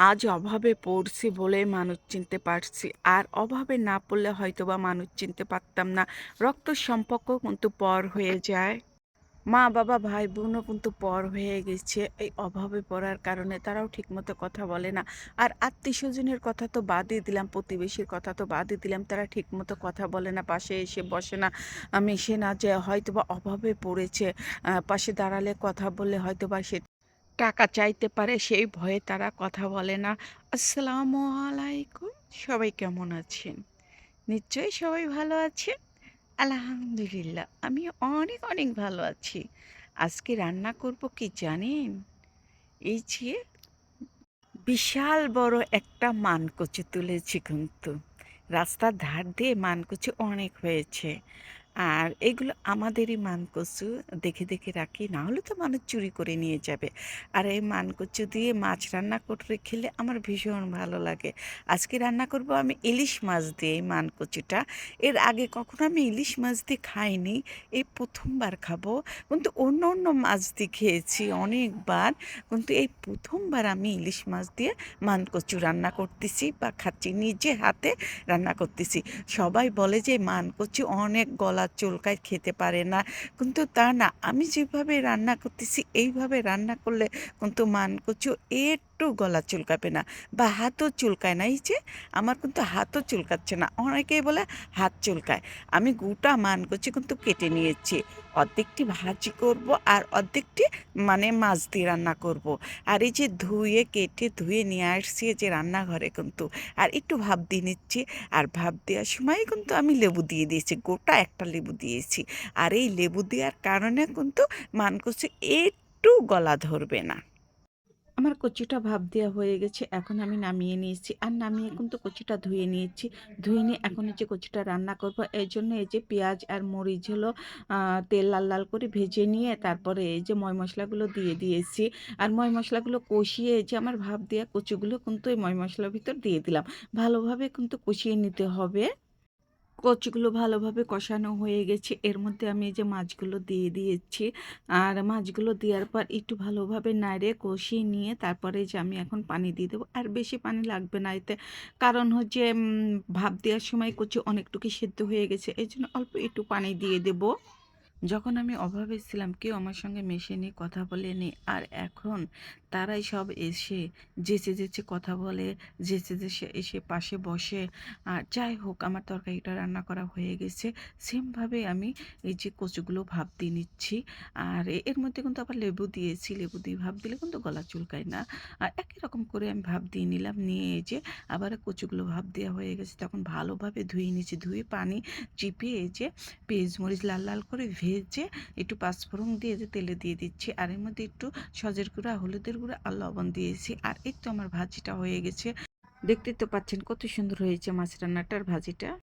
আজ অভাবে পড়ছি বলে মানুষ চিনতে পারছি। আর অভাবে না পড়লে হয়তোবা মানুষ চিনতে পারতাম না। রক্ত সম্পর্ক কিন্তু পর হয়ে যায়। মা-বাবা, ভাই-বোনও কিন্তু পর হয়ে গেছে এই অভাবে পড়ার কারণে। তারাও ঠিকমতো কথা বলে না। আর আত্মীয় স্বজনের কথা তো বাদই দিলাম, প্রতিবেশীর কথা তো বাদই দিলাম। তারা ঠিকমতো কথা বলে না, পাশে এসে বসে না, মেশে না যে হয়তোবা অভাবে পড়েছে। পাশে দাঁড়ালে কথা বললে হয়তোবা সে টাকা চাইতে পারে সেই ভয়ে তারা কথা বলে না। আসসালামু আলাইকুম। সবাই কেমন আছেন? নিশ্চয়ই সবাই ভালো আছেন? আলহামদুলিল্লাহ আমি অনেক, অনেক ভালো আছি। আজকে রান্না করব কি জানেন? এই যে বিশাল বড় একটা মানকচু তুলেছি কিন্তু। রাস্তার ধার দিয়ে মানকচু অনেক হয়েছে। আর এগুলো আমাদেরই মানকচু দেখে, দেখে রাখি। না হলে তো মানুষ চুরি করে নিয়ে যাবে। আর এই মানকচু দিয়ে মাছ রান্না করে খেলে আমার ভীষণ ভালো লাগে। আজকে রান্না করব আমি ইলিশ মাছ দিয়ে এই মানকচুটা। এর আগে কখনো আমি ইলিশ মাছ দিয়ে খাইনি। এই প্রথমবার খাব। কিন্তু অন্য, অন্য মাছ দিয়ে খেয়েছি অনেকবার। কিন্তু এই প্রথমবার আমি ইলিশ মাছ দিয়ে মানকচু রান্না করতেছি বা খাচ্ছি। নিজে হাতে রান্না করতেছি। সবাই বলে যে মানকচু অনেক গলা চুলকায় খেতে পারে না। কিন্তু তা না। আমি যেভাবে রান্না করতেছি, এইভাবে রান্না করলে কিন্তু মানকচু একটু গলা চুলকাবে না বা হাতও চুলকায় না। এই যে আমার কিন্তু হাতও চুলকাচ্ছে না। অনেকেই বলে হাত চুলকায়। আমি গোটা মানকচু কিন্তু কেটে নিয়েছি। অর্ধেকটি ভাজি করব আর অর্ধেকটি মানে মাছ দিয়ে রান্না করব। আর এই যে ধুয়ে, কেটে, ধুয়ে নিয়ে আসছি যে রান্নাঘরে কিন্তু। আর একটু ভাব দিয়ে নিচ্ছি। আর ভাব দেওয়ার সময় কিন্তু আমি লেবু দিয়ে দিয়েছি। গোটা একটা লেবু দিয়েছি। আর এই লেবু দেওয়ার কারণে কিন্তু মানকচু একটু গলা ধরবে না। আমার কচুটা ভাব দেওয়া হয়ে গেছে। এখন আমি নামিয়ে নিয়েছি। আর নামিয়ে কিন্তু কচুটা ধুয়ে নিয়েছি। ধুয়ে নিয়ে এখন এই যে কচুটা রান্না করব। জন্য এই যে পেঁয়াজ আর মরিচ হলো তেল লাল, লাল করে ভেজে নিয়ে তারপরে এই যে ময় মশলাগুলো দিয়ে দিয়েছি। আর ময় মশলাগুলো কষিয়ে যে আমার ভাব দেওয়া কচুগুলো কিন্তু এই ময় মশলার ভিতর দিয়ে দিলাম। ভালোভাবে কিন্তু কষিয়ে নিতে হবে। কচুগুলো ভালোভাবে কষানো হয়ে গেছে। এর মধ্যে আমি যে মাছগুলো দিয়ে দিয়েছি। আর মাছগুলো দেওয়ার পর একটু ভালোভাবে নাড়ে কষিয়ে নিয়ে তারপরে যে আমি এখন পানি দিয়ে দেবো। আর বেশি পানি লাগবে না এতে। কারণ হচ্ছে ভাব দেওয়ার সময় কচু অনেকটুকু সেদ্ধ হয়ে গেছে। এই জন্য অল্প একটু পানি দিয়ে দেব। যখন আমি অভাবে ছিলাম কেউ আমার সঙ্গে মেশেনি, কথা বলেনি। আর এখন তারাই সব এসে যেচে, যেচে কথা বলে, যেচে, যেচে এসে পাশে বসে। আর যাই হোক আমার তরকারিটা রান্না করা হয়ে গেছে। সেমভাবে আমি এই যে কচুগুলো ভাপ দিয়ে নিচ্ছি। আর এর মধ্যে কিন্তু আবার লেবু দিয়েছি। লেবু দিয়ে ভাপ দিলে কিন্তু গলা চুলকায় না। আর একই রকম করে আমি ভাপ দিয়ে নিলাম। নিয়ে যে আবার কচুগুলো ভাপ দেওয়া হয়ে গেছে। তখন ভালোভাবে ধুয়ে নিয়েছি। ধুয়ে পানি চিপে এই যে পেঁয়াজ মরিচ লাল, লাল করে ভেজে একটু পাঁচফোড়ন দিয়ে যে তেলে দিয়ে দিচ্ছি। আর এর মধ্যে একটু সজের গুঁড়া, হলুদের গুঁড়া আর লবণ দিয়েছি। আর এই তো আমার ভাজিটা হয়ে গেছে। দেখতে তো পাচ্ছেন কত সুন্দর হয়েছে মাছ রান্নাটার ভাজিটা।